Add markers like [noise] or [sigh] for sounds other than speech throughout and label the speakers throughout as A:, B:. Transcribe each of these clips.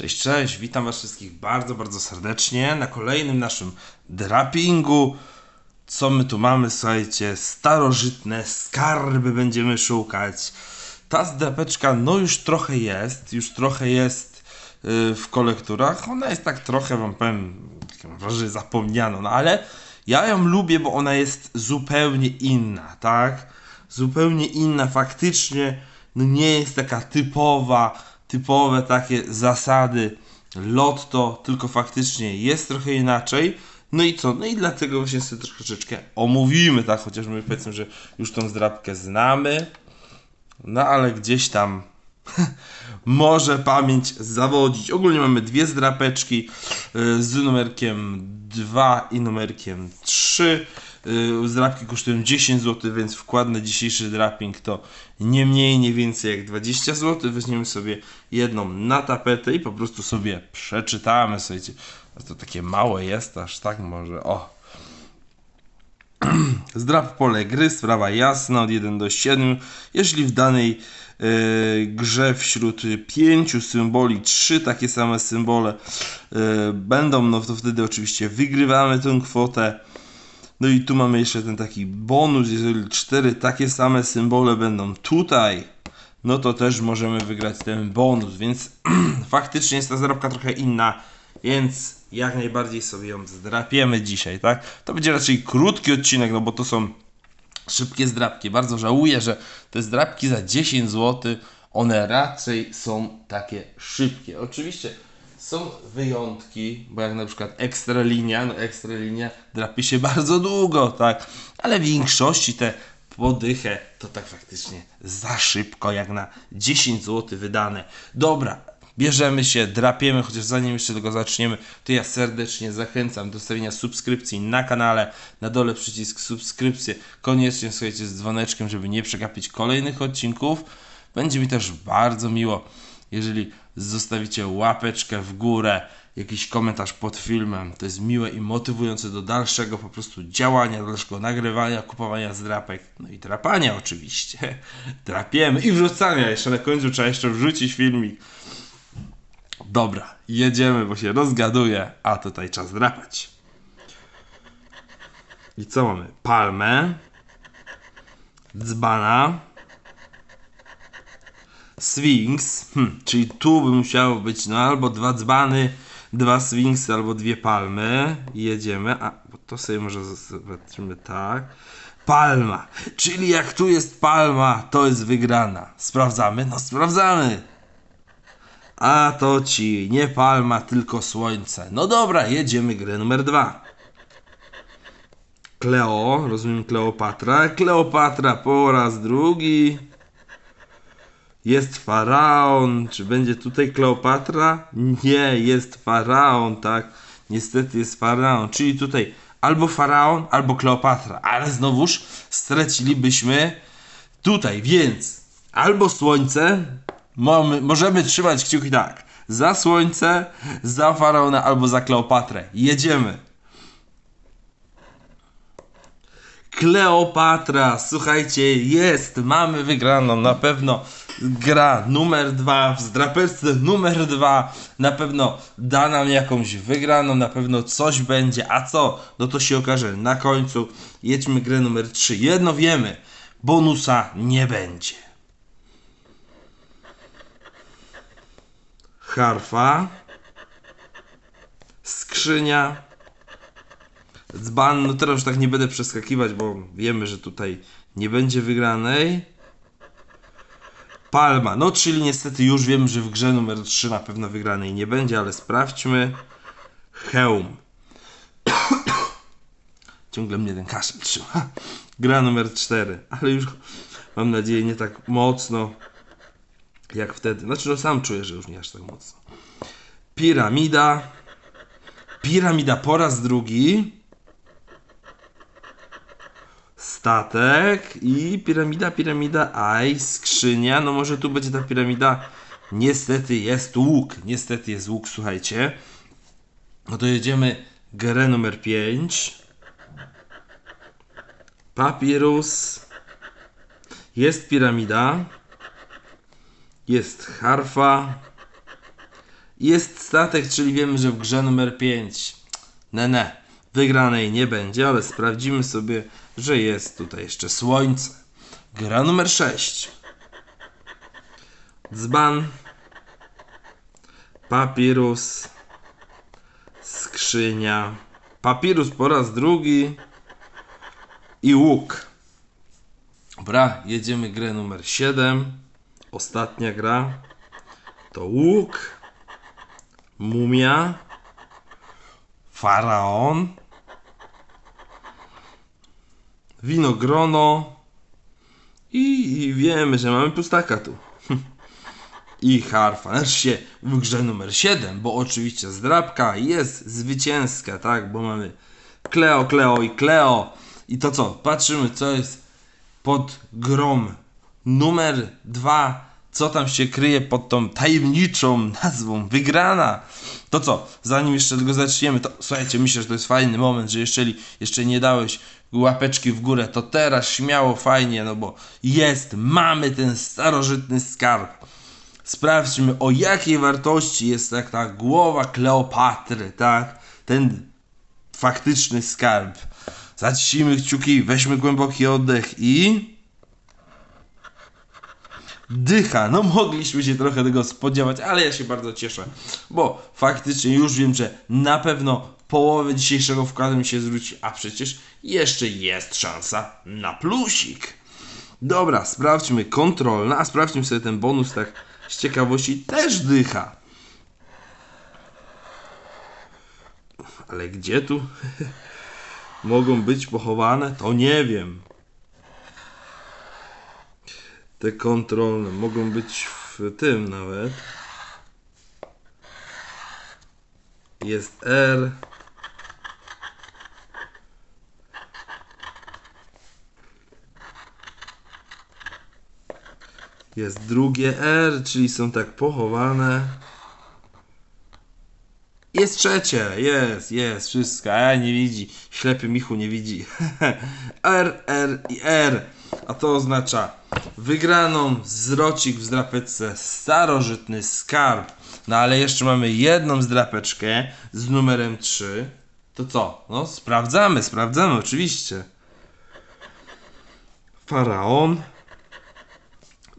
A: Cześć, cześć, witam Was wszystkich bardzo, bardzo serdecznie na kolejnym naszym drapingu. Co my tu mamy? Słuchajcie, starożytne skarby będziemy szukać. Ta zdrapeczka, no już trochę jest, już trochę jest yy, w kolekturach. Ona jest tak trochę, Wam powiem, wrażenie, zapomniano, no ale ja ją lubię, bo ona jest zupełnie inna, tak? Zupełnie inna, faktycznie, no nie jest taka typowa, typowe takie zasady lotto, tylko faktycznie jest trochę inaczej. No i co? No i dlatego właśnie sobie troszeczkę omówimy, tak? Chociaż my powiedzmy, że już tą zdrabkę znamy. No ale gdzieś tam [laughs] może pamięć zawodzić. Ogólnie mamy dwie zdrapeczki y, z numerkiem 2 i numerkiem 3. Y, Zdrapki kosztują 10 zł, więc wkład na dzisiejszy draping to nie mniej, nie więcej jak 20 zł. Weźmiemy sobie jedną na tapetę i po prostu sobie przeczytamy. Słuchajcie, to takie małe jest, aż tak może. O, [clears throat] Zdrap pole gry, sprawa jasna, od 1 do 7. Jeśli w danej e, grze wśród pięciu symboli trzy takie same symbole e, będą, no to wtedy oczywiście wygrywamy tę kwotę. No i tu mamy jeszcze ten taki bonus, jeżeli cztery takie same symbole będą tutaj, no to też możemy wygrać ten bonus, więc [clears throat] faktycznie jest ta zarobka trochę inna, więc jak najbardziej sobie ją zdrapiemy dzisiaj, tak? To będzie raczej krótki odcinek, no bo to są szybkie zdrapki. Bardzo żałuję, że te zdrapki za 10 zł, one raczej są takie szybkie. Oczywiście są wyjątki, bo jak na przykład Ekstralinia, no Ekstralinia drapie się bardzo długo, tak? Ale w większości te podychę to tak faktycznie za szybko, jak na 10 zł wydane. Dobra, bierzemy się, drapiemy, chociaż zanim jeszcze tego zaczniemy, to ja serdecznie zachęcam do stawienia subskrypcji na kanale. Na dole przycisk subskrypcje. Koniecznie słuchajcie z dzwoneczkiem, żeby nie przegapić kolejnych odcinków. Będzie mi też bardzo miło, jeżeli zostawicie łapeczkę w górę, jakiś komentarz pod filmem. To jest miłe i motywujące do dalszego po prostu działania, dalszego nagrywania, kupowania zdrapek, no i drapania oczywiście. [laughs] Drapiemy i wrzucania. Jeszcze na końcu trzeba jeszcze wrzucić filmik. Dobra, jedziemy, bo się rozgaduje, a tutaj czas drapać. I co mamy? Palmę, dzbana, Sphinx, hm, czyli tu by musiało być no albo dwa dzbany, dwa Sphinxy, albo dwie palmy. Jedziemy, a to sobie może zobaczymy tak. Palma, czyli jak tu jest palma, to jest wygrana. Sprawdzamy? No sprawdzamy. A to ci nie palma, tylko słońce. No dobra, jedziemy grę numer dwa. Kleo, rozumiem Kleopatra. Kleopatra po raz drugi. Jest faraon. Czy będzie tutaj Kleopatra? Nie, jest faraon, tak. Niestety jest faraon. Czyli tutaj albo faraon, albo Kleopatra. Ale znowuż stracilibyśmy tutaj, więc albo słońce. Mamy, możemy trzymać kciuki tak. Za słońce, za faraona albo za Kleopatrę. Jedziemy. Kleopatra, słuchajcie, jest, mamy wygraną, na pewno gra numer dwa w zdrapeczce numer dwa na pewno da nam jakąś wygraną, na pewno coś będzie, a co? No to się okaże na końcu. Jedźmy grę numer 3. Jedno wiemy, bonusa nie będzie. Harfa, skrzynia, dzban, no teraz już tak nie będę przeskakiwać, bo wiemy, że tutaj nie będzie wygranej. Palma, no czyli niestety już wiem, że w grze numer 3 na pewno wygranej nie będzie, ale sprawdźmy. Hełm. [coughs] Ciągle mnie ten kaszel trzyma. [laughs] Gra numer 4, ale już mam nadzieję nie tak mocno jak wtedy. Znaczy, no sam czuję, że już nie aż tak mocno. Piramida. Piramida po raz drugi statek i piramida, piramida, aj, skrzynia. No może tu będzie ta piramida. Niestety jest łuk. Niestety jest łuk, słuchajcie. No to jedziemy grę numer 5. Papirus. Jest piramida. Jest harfa. Jest statek, czyli wiemy, że w grze numer 5. Ne, ne. Wygranej nie będzie, ale sprawdzimy sobie, że jest tutaj jeszcze słońce. Gra numer 6. Dzban. Papirus. Skrzynia. Papirus po raz drugi. I łuk. Dobra, jedziemy grę numer 7. Ostatnia gra. To łuk. Mumia. Faraon. Winogrono. I, I wiemy, że mamy pustaka tu. [laughs] I harfa. Się w grze numer 7, bo oczywiście zdrabka jest zwycięska, tak? Bo mamy Kleo, Kleo i Kleo. I to co? Patrzymy, co jest pod grom numer 2. Co tam się kryje pod tą tajemniczą nazwą wygrana? To co? Zanim jeszcze tego zaczniemy, to słuchajcie, myślę, że to jest fajny moment, że jeżeli jeszcze nie dałeś łapeczki w górę, to teraz śmiało, fajnie, no bo jest, mamy ten starożytny skarb. Sprawdźmy, o jakiej wartości jest tak ta głowa Kleopatry, tak? Ten faktyczny skarb. Zaciśnijmy kciuki, weźmy głęboki oddech i... Dycha. No mogliśmy się trochę tego spodziewać, ale ja się bardzo cieszę, bo faktycznie już wiem, że na pewno połowę dzisiejszego wkładu mi się zwróci, a przecież jeszcze jest szansa na plusik. Dobra, sprawdźmy kontrolne, a sprawdźmy sobie ten bonus tak z ciekawości też dycha. Ale gdzie tu [laughs] mogą być pochowane, to nie wiem. Te kontrolne mogą być w tym nawet. Jest R. Jest drugie R, czyli są tak pochowane. Jest trzecie, jest, jest, wszystko. A nie widzi. Ślepy Michu nie widzi. [laughs] R, R i R. A to oznacza wygraną zrocik w zdrapeczce starożytny skarb. No ale jeszcze mamy jedną zdrapeczkę z numerem 3. To co? No sprawdzamy, sprawdzamy oczywiście. Faraon.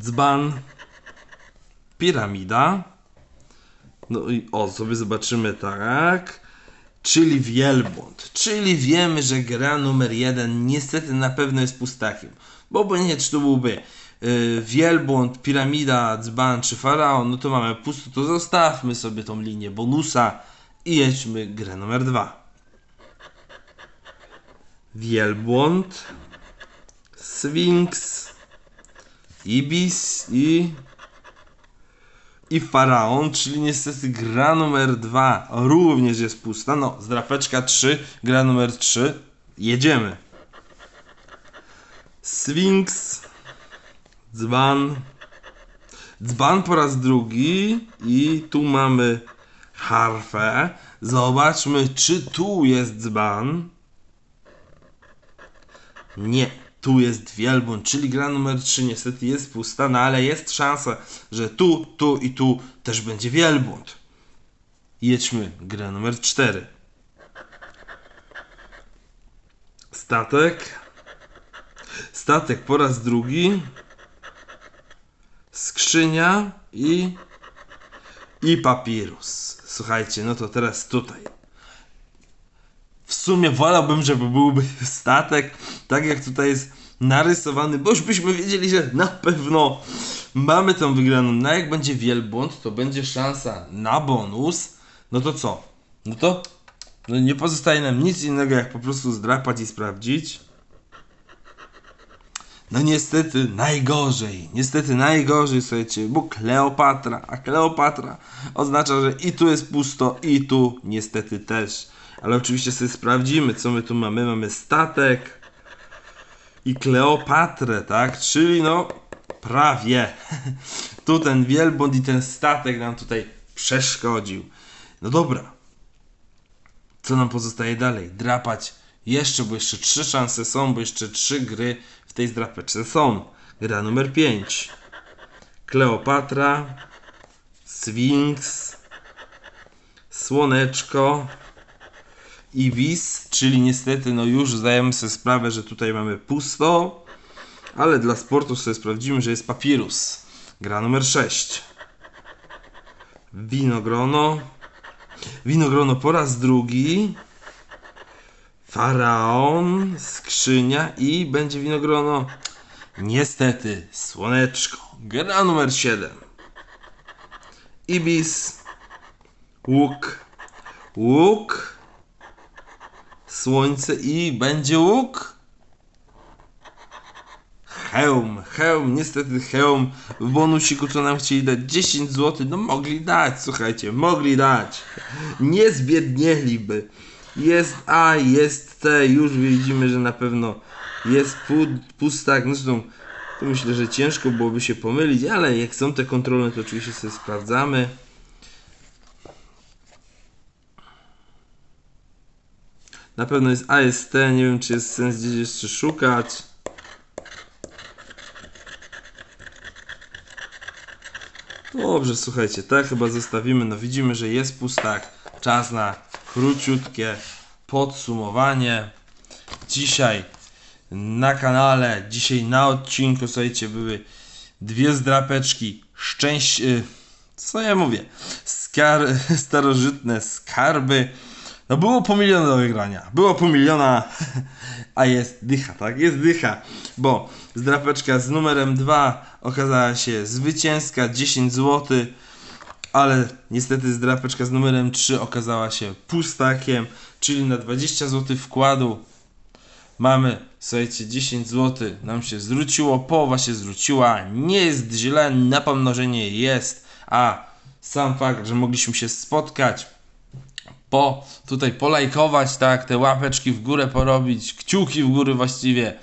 A: Dzban. Piramida. No i o, sobie zobaczymy tak. Czyli wielbłąd. Czyli wiemy, że gra numer jeden niestety na pewno jest pustakiem. Bo obojętnie czy to byłby yy, wielbłąd, piramida, dzban czy faraon, no to mamy pusto, to zostawmy sobie tą linię bonusa i jedźmy grę numer dwa. Wielbłąd, Sfinks, Ibis i i Faraon, czyli niestety gra numer 2 również jest pusta. No, zdrapeczka 3, gra numer 3. Jedziemy. Sphinx, dzban, dzban po raz drugi i tu mamy harfę. Zobaczmy, czy tu jest dzban. Nie, tu jest wielbłąd, czyli gra numer 3 niestety jest pusta, no ale jest szansa, że tu, tu i tu też będzie wielbłąd. Jedźmy, gra numer 4. Statek. Statek po raz drugi. Skrzynia i i papirus. Słuchajcie, no to teraz tutaj. W sumie wolałbym, żeby byłby statek, tak jak tutaj jest narysowany, bo już byśmy wiedzieli, że na pewno mamy tą wygraną. No jak będzie wielbłąd, to będzie szansa na bonus. No to co? No to no nie pozostaje nam nic innego, jak po prostu zdrapać i sprawdzić. No niestety najgorzej, niestety najgorzej, słuchajcie, bo Kleopatra, a Kleopatra oznacza, że i tu jest pusto, i tu niestety też. Ale oczywiście sobie sprawdzimy, co my tu mamy. Mamy statek i Kleopatrę, tak? Czyli no prawie. [laughs] tu ten wielbłąd i ten statek nam tutaj przeszkodził. No dobra. Co nam pozostaje dalej? Drapać jeszcze, bo jeszcze trzy szanse są, bo jeszcze trzy gry w tej zdrapeczce są. Gra numer 5. Kleopatra, Sphinx, słoneczko i czyli niestety no już zdajemy sobie sprawę, że tutaj mamy pusto, ale dla sportu sobie sprawdzimy, że jest papirus. Gra numer 6. Winogrono. Winogrono po raz drugi. Faraon, skrzynia i będzie winogrono. Niestety, słoneczko. Gra numer 7. Ibis. Łuk. Łuk. Słońce i będzie łuk. Hełm, hełm, niestety hełm w bonusiku co nam chcieli dać 10 zł, no mogli dać, słuchajcie, mogli dać. Nie zbiednieliby. Jest A, jest T, już widzimy, że na pewno jest pu- pustak, zresztą tu myślę, że ciężko byłoby się pomylić, ale jak są te kontrole, to oczywiście sobie sprawdzamy. Na pewno jest AST, nie wiem czy jest sens gdzieś jeszcze szukać. Dobrze, słuchajcie, tak chyba zostawimy. No widzimy, że jest pustak. Czas na króciutkie podsumowanie. Dzisiaj na kanale, dzisiaj na odcinku, słuchajcie, były dwie zdrapeczki. Szczęść... y, Co ja mówię? Skar... [laughs] Starożytne skarby. No było po miliona do wygrania. Było po miliona, [laughs] a jest dycha, tak? Jest dycha, bo zdrapeczka z numerem 2 okazała się zwycięska, 10 zł, ale niestety zdrapeczka z numerem 3 okazała się pustakiem, czyli na 20 zł wkładu mamy, słuchajcie, 10 zł nam się zwróciło, połowa się zwróciła, nie jest źle, na pomnożenie jest, a sam fakt, że mogliśmy się spotkać, po tutaj polajkować, tak, te łapeczki w górę porobić, kciuki w górę właściwie,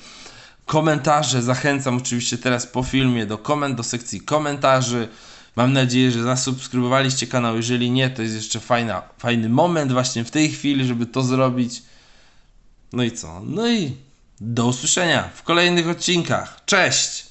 A: komentarze, zachęcam oczywiście teraz po filmie do koment, do sekcji komentarzy. Mam nadzieję, że zasubskrybowaliście kanał, jeżeli nie, to jest jeszcze fajna, fajny moment właśnie w tej chwili, żeby to zrobić. No i co? No i do usłyszenia w kolejnych odcinkach. Cześć!